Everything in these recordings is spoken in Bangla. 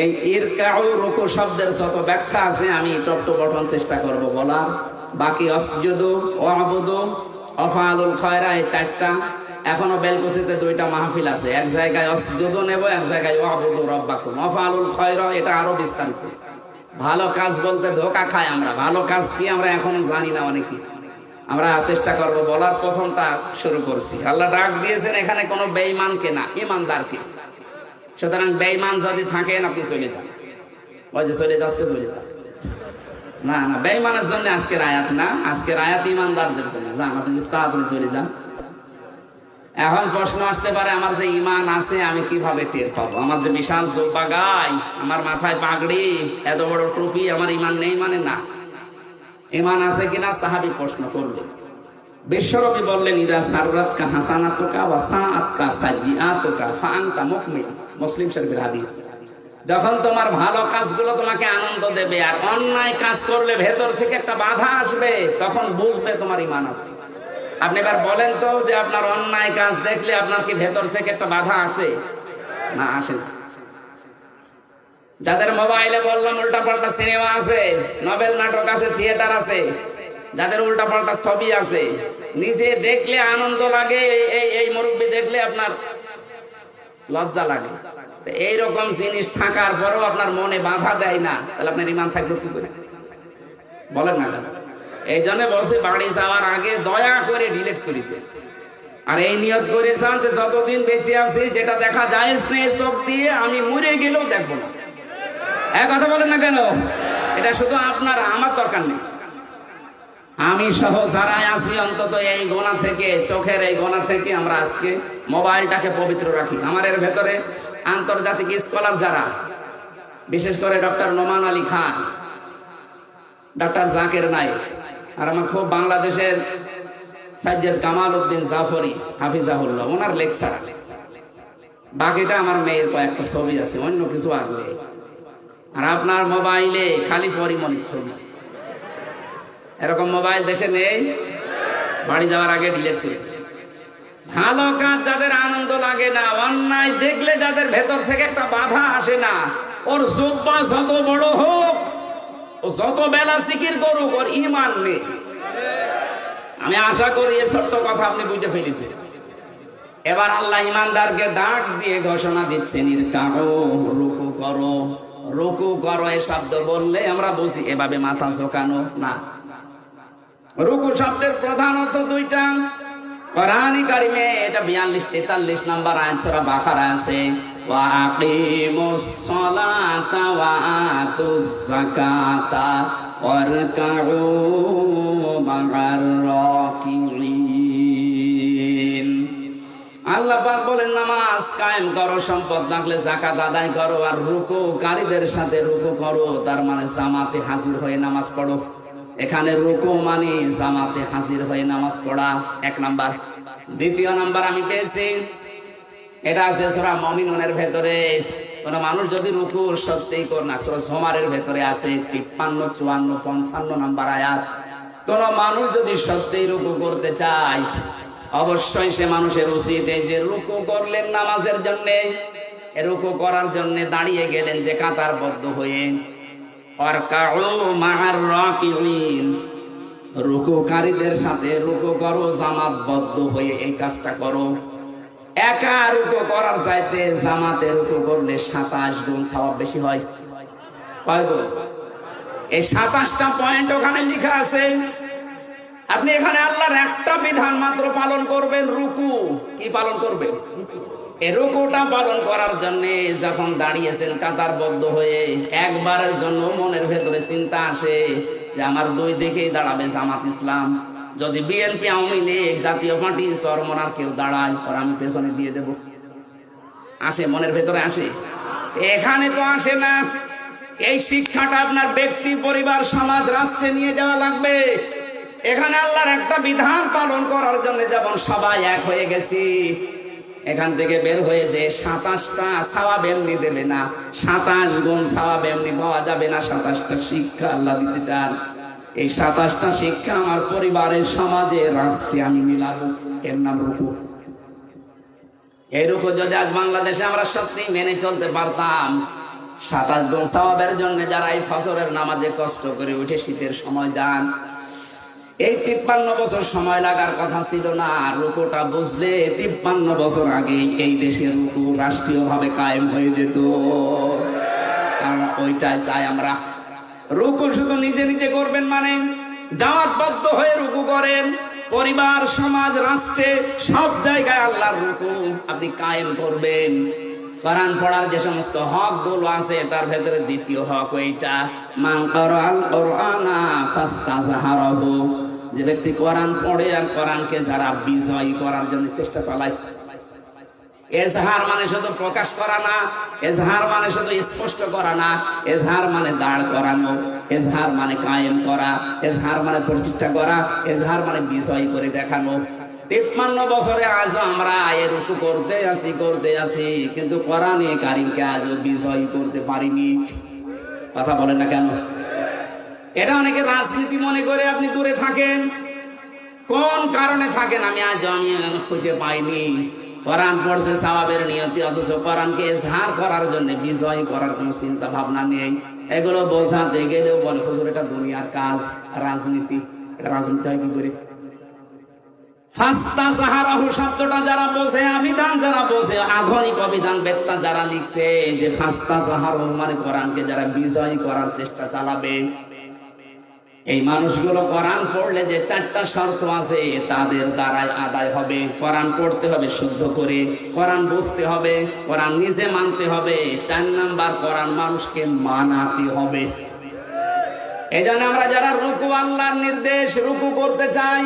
এই ইরকাউ রুকু শব্দের যত ব্যাখ্যা আছে, আমি টপ গঠন চেষ্টা করব বলা বাকি অসজুদু, ওয়াবুদু, অফালুল খয়রা, এই চারটা। এখনও বেলকুসিতে দুইটা মাহফিল আছে। এক জায়গায় অসজুদু নেব, এক জায়গায় ওয়াবুদু রব্বাকুম। অফালুল খয়রা, এটা আরও বিস্তারিত। ভালো কাজ বলতে ধোকা খাই আমরা। ভালো কাজ কি আমরা এখনও জানি না অনেকে। আমরা চেষ্টা করব বলার। প্রথমটা শুরু করছি। আল্লাহ ডাক দিয়েছেন, এখানে কোনো বেঈমানকে না ইমানদারকে সুতরাং বেঈমান যদি থাকেন, আপনি চলে যান। ওই যে চলে যাচ্ছে চলে যাচ্ছে। না না, বেঈমানের জন্য আজকের আয়াত না। আজকের আয়াত ইমানদারদের জন্য। যান, আপনি তাড়াতাড়ি চলে যান। এখন প্রশ্ন আসতে পারে, আমার যে ইমান আছে, আমি কীভাবে টের পাবো? আমার যে বিশাল চোপা গাই, আমার মাথায় পাগড়ি, এত বড় টুপি, আমার ইমান নেই মানে না। ইমান আছে কিনা, সাহাবি প্রশ্ন করবে। বিশ্বরবি বললেন, ইদা সাররাত কা হাসানাতুকা ওয়া সাআতকা সাজিআতুকা ফাআনতা মুকমিন মুসলিম শরীফের হাদিস। যখন তোমার ভালো কাজগুলো তোমাকে আনন্দ দেবে আর অন্যায় কাজ করলে ভেতর থেকে একটা বাধা আসবে, তখন বুঝবে তোমার ইমান আছে। আপনি এবার বলেন তো যে আপনার অন্যায় কাজ দেখলে আপনার কি ভেতর থেকে একটা বাধা আসে? না আসে না। যাদের মোবাইলে বললাম উল্টা পাল্টা সিনেমা আছে নভেল নাটক আছে, থিয়েটার আছে, যাদের উল্টা পাল্টা ছবি আছে, নিজে দেখলে আনন্দ লাগে, এই এই মুরব্বী দেখলে আপনার লজ্জা লাগে। এইরকম জিনিস থাকার পরেও আপনার মনে বাধা দেয় না। তাহলে আপনার ইমান থাকবে কি করে? বলেন না কেন? এই জন্য বলছি, বাড়ি যাওয়ার আগে দয়া করে ডিলেট করে দেন। আর এই নিয়ত করে চান যে যতদিন বেঁচে আছি, যেটা দেখা যায় নেই চোখ দিয়ে, আমি মরে গেলেও দেখব না। এক কথা বলেন না কেন? এটা শুধু আপনার, আমার দরকার নেই। আমি সহ যারাই আছি, অন্তত এই গোনা থেকে, চোখের এই গোনা থেকে আমরা আজকে মোবাইলটাকে পবিত্র রাখি। আমার এর ভেতরে আন্তর্জাতিক স্কলার যারা, বিশেষ করে ডক্টর নোমান আলী খান, ডক্টর জাকের নাইক আর আমার খুব বাংলাদেশের সাজ্জাদ কামাল উদ্দিন জাফরি, হাফিজাহুল্লাহ, ওনার লেকচার আছে। বাকিটা আমার মেয়ের কয়েকটা ছবি আছে, অন্য কিছু আসবে আর আপনার মোবাইলে খালি পরিমণির ছবি। এরকম মোবাইল দেশে নেই। বাড়ি যাওয়ার আগে ডিলেট করে ভালো কাজ যাদের আনন্দ লাগে না, অন্যায় দেখলে যাদের ভেতর থেকে একটা বাধা আসে না, ওর জোব্বা যত বড় হোক, ও যত বেলা সিকির করুক, ওর ইমান নেই। আমি আশা করি এ ছোট্ট কথা আপনি বুঝতে ফেলেছেন। এবার আল্লাহ ইমানদারকে ডাক দিয়ে ঘোষণা দিচ্ছেন রুকু করো রুকু করো এ শব্দ বললে আমরা বুঝি এভাবে মাথা ঝোকানো না। রুকু শব্দের প্রধানত দুইটা। কোরআনি কারিমে এটা বিয়াল্লিশ, তেতাল্লিশ নাম্বার আয়াত সূরা বাকারা আছে। ওয়া আকিমুস সালাতা ওয়া আতুজ যাকাতা মা'আর রাকিঈন। আল্লাহ পাক বলেন, নামাজ কায়েম করো, সম্পদ থাকলে জাকাত আদায় করো আর রুকু কারীদের সাথে রুকু করো, তার মানে জামাতে হাজির হয়ে নামাজ পড়ো। এখানে রুকু মানে জামাতে হাজির হয়ে নামাজ পড়া, এক নাম্বার। দ্বিতীয় নাম্বার আমি পেয়েছি, এটা আছে সূরা মুমিনুনের ভেতরে। কোন মানুষ যদি রুকু সত্যি করে না, সূরা জুমারের ভেতরে আছে 53 54 55 নাম্বার আয়াত। কোন মানুষ যদি সত্যি রুকু করতে চায়, অবশ্যই সে মানুষের উচিত এই যে রুকু করলেন নামাজের জন্য। রুকু করার জন্য দাঁড়িয়ে গেলেন যে হয়ে। অর্কাউ মা'আর রাকিঈন রুকুকারীদের সাথে রুকু করো, জামাতবদ্ধ হয়ে এই কাজটা করো। একা রুকু করার চাইতে জামাতে রুকু করলে সাতাশ গুণ সওয়াব বেশি হয়। এই সাতাশটা পয়েন্ট ওখানে লেখা আছে। আপনি এখানে আল্লাহর একটা বিধান মাত্র পালন করবেন, রুকু। কি পালন করবেন? রুকুটা পালন করার জন্য যখন দাঁড়িয়েছেন কাতারবদ্ধ হয়ে, একবারের জন্য মনের ভেতরে চিন্তা আসে যে আমার দুই দিকেই দাঁড়াবে জামাত ইসলাম। যদি বিএনপি আওয়ামী লীগ, জাতীয় পার্টি, সরমনার কেউ দাঁড়ায়, ওর আমি পেছনে দিয়ে দেব। আসে, মনের ভেতরে আসে। এখানে তো আসে না। এই শিক্ষাটা আপনার ব্যক্তি, পরিবার, সমাজ, রাষ্ট্রে নিয়ে যাওয়া লাগবে। এখানে আল্লাহর একটা বিধান পালন করার জন্য যেমন সবাই এক হয়ে গেছি এখান থেকে বের হয়ে যে সাতাশটা সাওয়া এমনি দেবে না, সাতাশ গুণ সাওয়া এমনি পাওয়া যাবে না, সাতাশটা শিক্ষা আল্লাহ দিতে চান। এই সাতাশটা শিক্ষা আমার পরিবারের সমাজে, রাষ্ট্রে আমি মিলাবো এর নাম রূপ এই যদি আজ বাংলাদেশে আমরা সত্যি মেনে চলতে পারতাম, সাতাশ গুণ সওয়াবের জন্য যারা এই ফজরের নামাজে কষ্ট করে উঠে শীতের সময় যান এই তিপ্পান্ন বছর সময় লাগার কথা ছিল না। রুকুটা বুঝলে তিপ্পান্ন বছর আগে এই দেশের রুকু রাষ্ট্রীয়ভাবে কায়েম হয়ে যেত। আর ওইটাই চাই আমরা। রুকু শুধু নিজে নিজে করবেন মানে জামাতবদ্ধ হয়ে রুকু করেন। পরিবার, সমাজ, রাষ্ট্রে সব জায়গায় আল্লাহর রুকু আপনি কায়েম করবেন। কোরআন পড়ার যে সমস্ত হকগুলো আছে, তার ভেতরে দ্বিতীয় হক ওইটা, মান করাল কোরআনা ফাস্তাজাহারাহু। যে ব্যক্তি কোরআন পড়ে আর কোরআনকে যারা বিজয় করার জন্য চেষ্টা চালায়। এজহার মানে শুধু প্রকাশ করা না, এজহার মানে শুধু স্পষ্ট করা না, এজহার মানে দাঁড় করানো, এজহার মানে কায়েম করা, এজহার মানে প্রতিষ্ঠা করা, এজহার মানে বিজয় করে দেখানো। তিপ্পান্ন বছরে আজও আমরা এরকম করতে আসি করতে আসি কিন্তু কোরআনে কারিমকে আজও বিজয় করতে পারিনি। কথা বলেন না কেন? এটা অনেকে রাজনীতি মনে করে আপনি দূরে থাকেন। কোন কারণে থাকেন আমি আজ আমি খুঁজে পাইনি। কোরআন পড়ছে সাহাবের নিয়তি, অথচ কোরআনকে এজহার করার জন্য, বিজয় করার কোনো চিন্তা ভাবনা নেই। এগুলো বোঝাতে গেলেও বলে, হুজুর, এটা দুনিয়ার কাজ, রাজনীতি। এটা রাজনীতি হয় কি করে? ফাস্তা সাহারাহু শব্দটা যারা বোঝে অভিধান যারা বোঝে, আধুনিক অভিধান বেত্তা যারা লিখছে, যে ফাস্তা সাহারাহু মানে কোরআনকে যারা বিজয় করার চেষ্টা চালাবে। এই মানুষগুলো কোরআন পড়লে যে চারটা শর্ত আছে, তাদের দ্বারাই আদায় হবে। কোরআন পড়তে হবে শুদ্ধ করে, কোরআন বুঝতে হবে, কোরআন নিজে মানতে হবে। চার নাম্বার, কোরআন মানুষকে মানাতে হবে। এই আমরা যারা রুকু আল্লাহর নির্দেশ, রুকু করতে চাই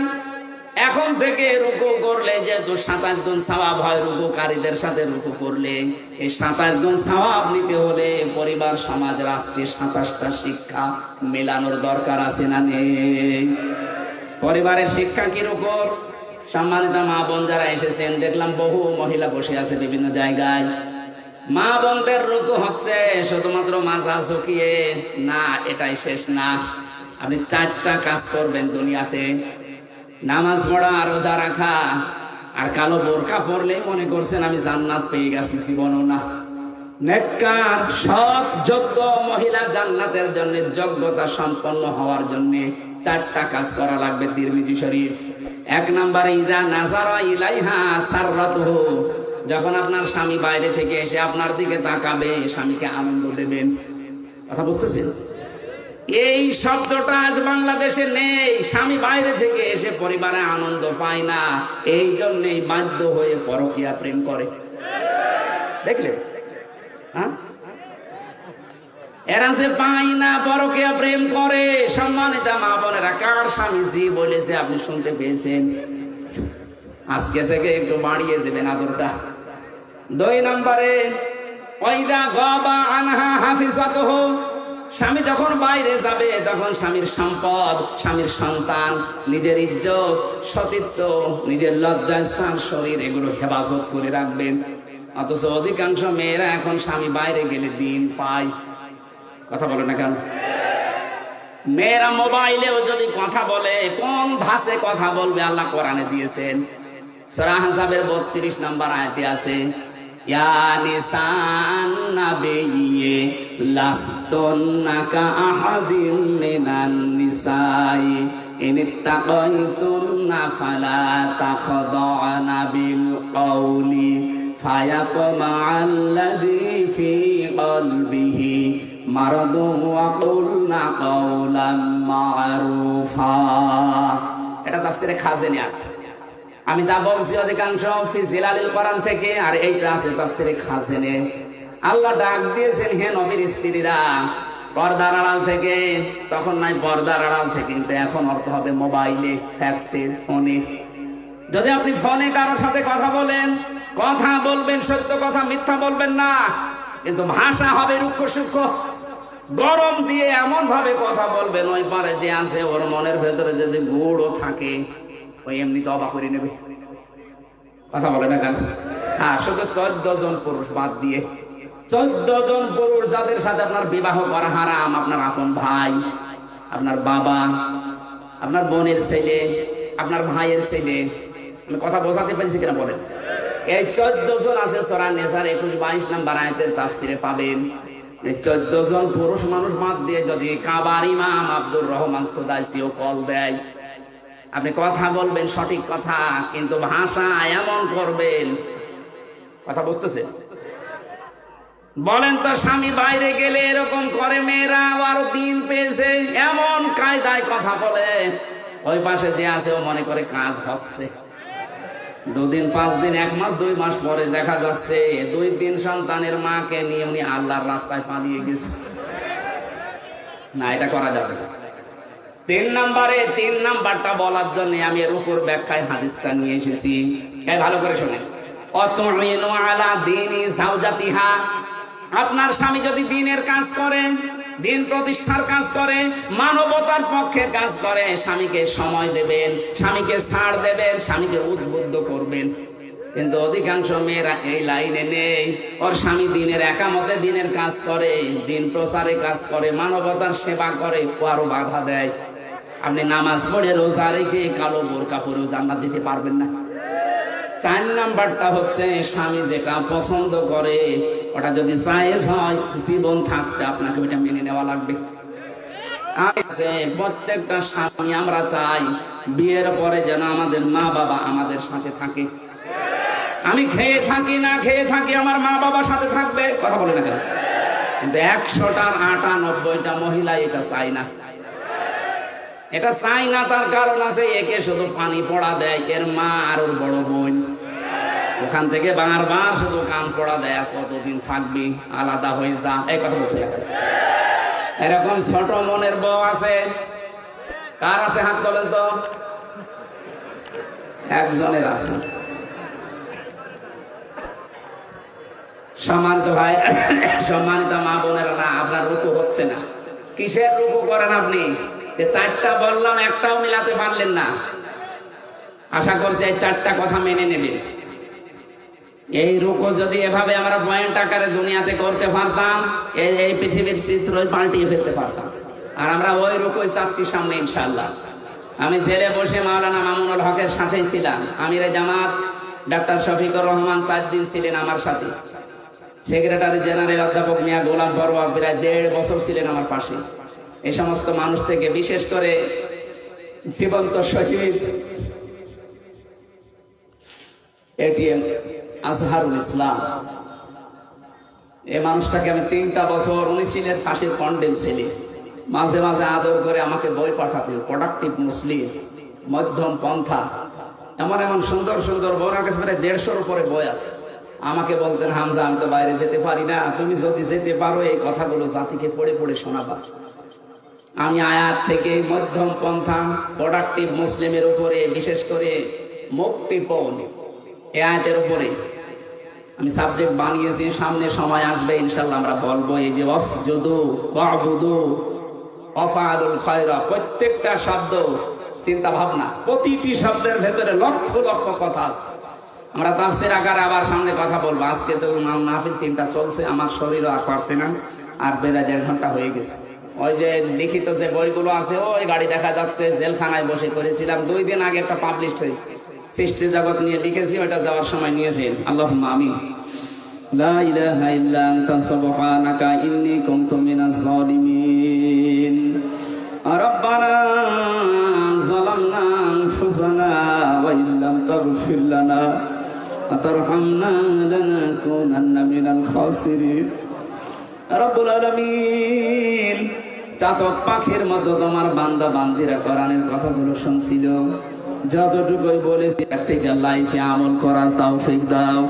এখন থেকে রুকু করলে যেহেতু সাতাশ গুণ সওয়াব হয়, রুকুকারীদের সাথে রুকু করলে এই সাতাশ গুণ সওয়াব নিতে হলে পরিবার, সমাজ রাষ্ট্রের সাতাশটা শিক্ষা মেলানোর দরকার আছে না নেই? পরিবারের শিক্ষা কীরকম? সম্মানিত মা বোন যারা এসেছেন, দেখলাম বহু মহিলা বসে আছে বিভিন্ন জায়গায়। মা বোনদের রুকু হচ্ছে শুধুমাত্র মাজা ঝুঁকিয়ে না, এটাই শেষ না। আপনি চারটা কাজ করবেন দুনিয়াতে। নামাজ পড়া, রোজা রাখা, আর কালো বোরকা পরলে মনে করছেন আমি জান্নাত পেয়ে গেছি জীবনও না। যোগ্য মহিলা জান্নাতের জন্য যোগ্যতা সম্পন্ন হওয়ার জন্য চারটা কাজ করা লাগবে তিরমিজি শরীফ। এক নম্বরে, ইদা নাজারা ইলাইহা সাররাতুহু যখন আপনার স্বামী বাইরে থেকে এসে আপনার দিকে তাকাবে, স্বামীকে আনন্দ দেবেন। কথা বুঝতেছেন? এই শব্দটা আজ বাংলাদেশে নেই। স্বামী বাইরে থেকে এসে পরিবারে আনন্দ পায় না। এই জন্যই বাধ্য হয়ে পরকিয়া প্রেম করে। দেখলে? হ্যাঁ? এরা যে পাই না, পরকিয়া প্রেম করে। সম্মানিতা মা বোনেরা, কার স্বামী জি বলেছে আপনি শুনতে পেয়েছেন? আজকে থেকে একটু বাড়িয়ে দেবেন আদরটা। দুই নম্বরে, ওইদা গবা আনহা হাফিজাতহু। স্বামী যখন বাইরে যাবে, তখন স্বামীর সম্পদ, স্বামীর সন্তান, নিজের ইজ্জত, সতীত্ব, নিজের লজ্জাস্থান শরীর, এগুলো হেফাজত করে রাখবেন। অথচ অধিকাংশ মেয়েরা এখন স্বামী বাইরে গেলে দিন পায়। কথা বলে না কেন? মেয়েরা মোবাইলেও যদি কথা বলে, কোন ধাসে কথা বলবে, আল্লাহ কোরআনে দিয়েছেন। সূরা আহজাবের 32 নম্বর আয়তে আছে ইয়া নিসান নাবিয়্যে লাস্তুন্না কা আহাদিন মিনান নিসাই ইন ইত্তাকাইতুন্না ফালা তাখদা'না বিল কওলি ফায়াতমা আল্লাযী ফি কলবিহি মারাদু ওয়া কুলনা কাওলান মা'রুফা এটা তাফসীরে খাজেনে আছে। আমি যা বলছি অধিকাংশ ফিজিলালিল কোরআন থেকে, আর এইটা আছে তাফসীরে খাজেনে আল্লাহ ডাক দিয়েছেন, হে নবীর স্ত্রীরা, পর্দার আড়াল থেকে। তখন নাই, পর্দার আড়াল থেকে, কিন্তু এখন অর্থ হবে মোবাইলে, ফ্যাক্সে, ফোনে। যদি আপনি ফোনে কারোর সাথে কথা বলেন, কথা বলবেন, সত্য কথা, মিথ্যা বলবেন না, কিন্তু ভাষা হবে রুক্ষ সূক্ষ্ম গরম দিয়ে এমন ভাবে কথা বলবেন, ওই পারে যে আছে, ওর মনের ভেতরে যদি গুড়ও থাকে ওই এমনি অবাক করে নেবে। কথা বলে না কেন? হ্যাঁ শুধু চোদ্দ জন পুরুষ বাদ দিয়ে। চোদ্দ জন পুরুষ যাদের সাথে আপনার বিবাহ করা হারাম, আপনার আপন ভাই, আপনার বাবা, আপনার বোনের ছেলে, আপনার ভাইয়ের ছেলে কথা বোঝাতে পারছি কিনা বলেন? এই চোদ্দ জন আছে সরা নেশার একুশ, বাইশ নাম্বার আয়তের তাফসিরে পাবেন। চোদ্দ জন পুরুষ মানুষ বাদ দিয়ে যদি কাবার ইমাম আব্দুর রহমান সুদাইসিও কল দেয় আপনি কথা বলবেন সঠিক কথা, কিন্তু ভাষা এমন করবেন। কথা বুঝতেছে? বলেন তো, স্বামী বাইরে গেলে এরকম করে মেয়েরা আবার দিন পেয়েছে, এমন কায়দায় কথা বলে। ওই পাশে যে আছে, ও মনে করে কাজ হচ্ছে। দুদিন, পাঁচ দিন, এক মাস, দুই মাস পরে দেখা যাচ্ছে, দুই তিন সন্তানের মাকে নিয়ে উনি আল্লাহর রাস্তায় পালিয়ে গেছে। না, এটা করা যাবে না। তিন নাম্বারে, তিন নাম্বারটা বলার জন্য আমি এর উপর ব্যাখ্যায় হাদিসটা নিয়ে এসেছি। এই ভালো করে শোনেন। আপনার স্বামী যদি দিনের কাজ করে, দিন প্রতিষ্ঠার কাজ করে, মানবতার পক্ষে কাজ করে, স্বামীকে সময় দেবেন, স্বামীকে ছাড় দেবেন, স্বামীকে উদ্বুদ্ধ করবেন। কিন্তু অধিকাংশ মেয়েরা এই লাইনে নেই। ওর স্বামী দিনের একামতে দিনের কাজ করে, দিন প্রচারে কাজ করে, মানবতার সেবা করে আরও বাধা দেয়। আপনি নামাজ পড়ে রোজা রেখে কালো বোরকা পরেও জান্নাত দিতে পারবেন না। চার নাম্বারটা হচ্ছে, স্বামী যেটা পছন্দ করে, ওটা যদি জায়েজ হয়, জীবন থাকতে আপনাকে ওইটা মেনে নেওয়া লাগবে। প্রত্যেকটা স্বামী আমরা চাই, বিয়ের পরে যেন আমাদের মা বাবা আমাদের সাথে থাকে। আমি খেয়ে থাকি, না খেয়ে থাকি, আমার মা বাবার সাথে থাকবে, কথা বলে না কেন? কিন্তু একশোটার আটানব্বইটা মহিলা এটা চাই না। এটা চাই না, তার কারণ আছে, একে শুধু পানি পড়া দেয়, এর মা আর ওর বড় বোন। ওখান থেকে বারবার শুধু কান পড়া দেয় কতদিন থাকবি? আলাদা হয়ে যা। এই কথা বলছে এরকম ছোট মনের বউ আছে। কার আছে হাত বলেন তো? একজনের আছে। সম্মানিত ভাই, সম্মানিত মা বোনেরা না, আপনার রুকু হচ্ছে না। কিসের রুকু করেন আপনি? চারটা বললাম, একটাও মিলাতে পারলেন না। আশা করছি এই চারটা কথা মেনে নেবেন। এই রুকু যদি এভাবে আমরা পয়েন্ট আকারে দুনিয়াতে করতে পারতাম, এই এই পৃথিবীর চিত্র পাল্টিয়ে ফেলতে পারতাম। আর আমরা ওই রুকুই চাচ্ছি সামনে ইনশাল্লাহ আমি জেলে বসে মাওলানা মামুনুল হকের সাথেই ছিলাম। আমির জামাত, ডাক্তার শফিকুর রহমান চার দিন ছিলেন আমার সাথে। সেক্রেটারি জেনারেল অধ্যাপক মিয়া গোলাম বড়ুয়া প্রায় দেড় বছর ছিলেন আমার পাশে। এই সমস্ত মানুষ থেকে বিশেষ করে জীবন্ত শহীদ এটিএম আজহারুল ইসলাম। এই মানুষটাকে আমি তিনটা বছর উনি ছিলেন ফাঁসির কন্ডেম ছেলে। মাঝে মাঝে আদর করে আমাকে বই পাঠাতেন প্রোডাক্টিভ মুসলিম, মধ্যম পন্থা। এমন এমন সুন্দর সুন্দর বই কাছে প্রায় দেড়শোর উপরে বই আছে। আমাকে বলতেন, হামজা, আমি তো বাইরে যেতে পারি না। তুমি যদি যেতে পারো, এই কথাগুলো জাতিকে পড়ে পড়ে শোনাবা। আমি আয়াত থেকে মধ্যম পন্থা প্রোডাক্টিভ মুসলিমের উপরে, বিশেষ করে মুক্তিপণ এ আয়াতের উপরে আমি সাবজেক্ট বানিয়েছি, সামনে সময় আসবে ইনশাল্লাহ আমরা বলব এই যে অসজুদু ওয়াবুদু অফালুল খয়রা প্রত্যেকটা শব্দ চিন্তা ভাবনা প্রতিটি শব্দের ভেতরে লক্ষ লক্ষ কথা আছে। আমরা তাফসির আকারে আবার সামনে কথা বলব। আজকে তো মাহফিল তিনটা চলছে, আমার শরীরও আর পারছে না, আর বেলা দেড় ঘণ্টা হয়ে গেছে। ওই যে লিখিত যে বইগুলো আছে ওই গাড়ি দেখা যাচ্ছে জেলখানায় বসে করেছিলাম দুই দিন আগে একটা পাবলিশ হয়েছে সৃষ্টি জগৎ নিয়ে লিখেছি ওটা যাওয়ার সময় নিয়েছেন আল্লাহ আমি لا إله إلا أنت سبحانك إني كنت من الظالمين ربنا ظلمنا أنفسنا وإن لم تغفر لنا وترحمنا لنكونن من الخاسرين رب العالمين চাতক পাখির মতো তোমার বান্দা বান্দিরা কোরআনের কথাগুলো শুনছিল। যতটুকুই বলেছি প্র্যাকটিক্যাল লাইফে আমল করার তৌফিক দাও।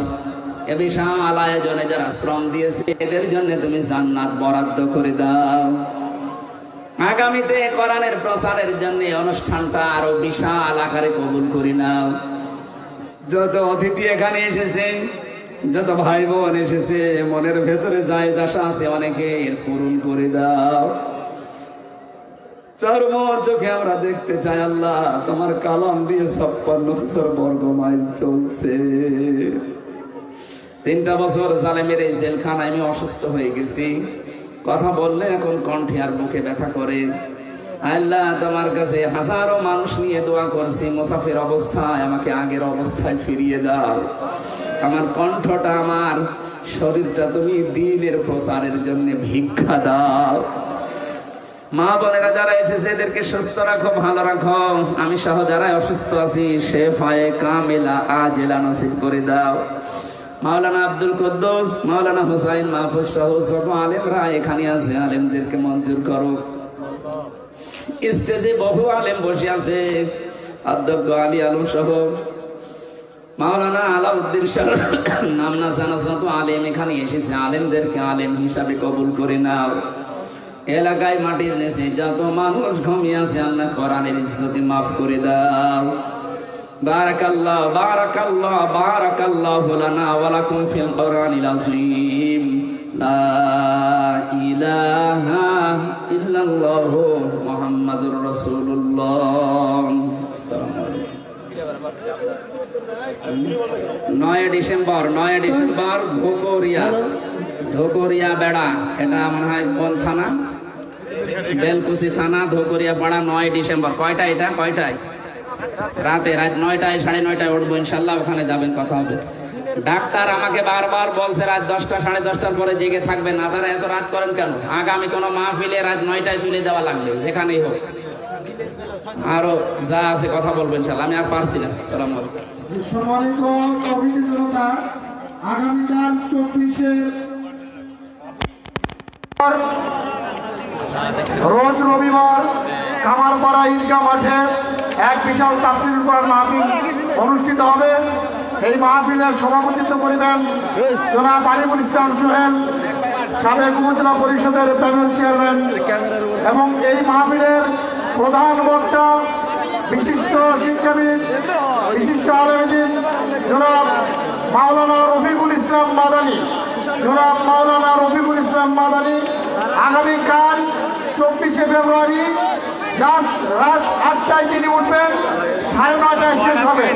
এ বিশাল আয়োজনে যারা শ্রম দিয়েছে, এদের জন্য তুমি জান্নাত বরাদ্দ করে দাও। আগামীতে কোরআনের প্রচারের জন্য অনুষ্ঠানটা আরও বিশাল আকারে কবুল করি নাও। যত অতিথি এখানে এসেছে, যত ভাই বোন এসেছে, মনের ভেতরে যায় যাশা আছে অনেকের পূরণ করে দাও। আমরা দেখতে চাই আল্লাহ, তোমার কালাম দিয়ে ছাপ্পান্ন বর্গ মাইল চলছে। তিনটা বছর এই জেলখানায় আমি অসুস্থ হয়ে গেছি। কথা বললে এখন কণ্ঠে আর বুকে ব্যথা করে। আল্লাহ, তোমার কাছে হাজারো মানুষ নিয়ে দোয়া করছি, মুসাফির অবস্থায় আমাকে আগের অবস্থায় ফিরিয়ে দাও। আমার কণ্ঠটা, আমার শরীরটা তুমি দিনের প্রচারের জন্য ভিক্ষা দাও। মা বোনেরা যারা এসেছে, এদেরকে সুস্থ রাখো, ভালো রাখো। আমি সহ যারা অসুস্থ আছি সে ফায়ে কামেলা আজেলা নসিব করে দাও। মাওলানা আব্দুল কুদ্দুস, মাওলানা হুসাইন মাহফুজ সহ সব আলেমরা এখানে আছে, আলেমদেরকে মঞ্জুর করো। স্টেজে বহু আলেম বসে আছে, অধ্যক্ষ আলী আলম সহ। মাওলানা আলাউদ্দিন শাহ, নাম না জানা যত আলেম এখানে এসেছে, আলেমদেরকে আলেম হিসাবে কবুল করে নাও। এলাকায় মাটির নেছে যত মানুষ ঘুমিয়ে আছে আল্লাহ কোরআনের ইজ্জতি মাফ করে দাও। বারাকাল্লাহ বারাকাল্লাহ বারাকাল্লাহ লানা ওয়া লাকুম ফিল কোরআনিল আযীম। লা ইলাহা ইল্লাল্লাহ মুহাম্মাদুর রাসূলুল্লাহ। আসসালামু আলাইকুম। নয় ডিসেম্বর নয় ডিসেম্বর ধোকরিয়া ধোকরিয়া বেড়া, এটা মনে হয় কোন থানা? বেলকুচি থানা, ধোকরিয়া পাড়া, নয় ডিসেম্বর। কয়টা এটা? কয়টায়? রাতে, রাত নয়টায়, সাড়ে নয়টায় উঠবো, ইনশাল্লাহ ওখানে যাবেন, কথা হবে। ডাক্তার আমাকে বারবার বলছে, রাত দশটা, সাড়ে দশটার পরে জেগে থাকবেন আপনারা এত রাত করেন কেন? আগামী কোনো মাহফিলে রাত নয়টায় চলে যাওয়া লাগবে, যেখানেই হোক। আরও যা আছে কথা বলবেন ইনশাল্লাহ। আমি আর পারছি না। সালাম আগামীকাল রোজ রবিবার কামারপাড়া ঈদগাহ মাঠে এক বিশাল তাফসিল করার মাহফিল অনুষ্ঠিত হবে। এই মাহফিলের সভাপতিত্ব করিবেন জনাব আলিমুল ইসলাম সোহেল, সাবেক উপজেলা পরিষদের প্যানেল চেয়ারম্যান এবং এই মাহফিলের প্রধান বক্তা বিশিষ্ট শিক্ষাবিদ, বিশিষ্ট আলমদিন জনাব মাওলানা রফিকুল ইসলাম মাদানী। জনাব মাওলানা রফিকুল ইসলাম মাদানী, আগামীকাল চব্বিশে ফেব্রুয়ারি রাত আটটায় তিনি উঠবেন সাড়ে নটায় শেষ হবে।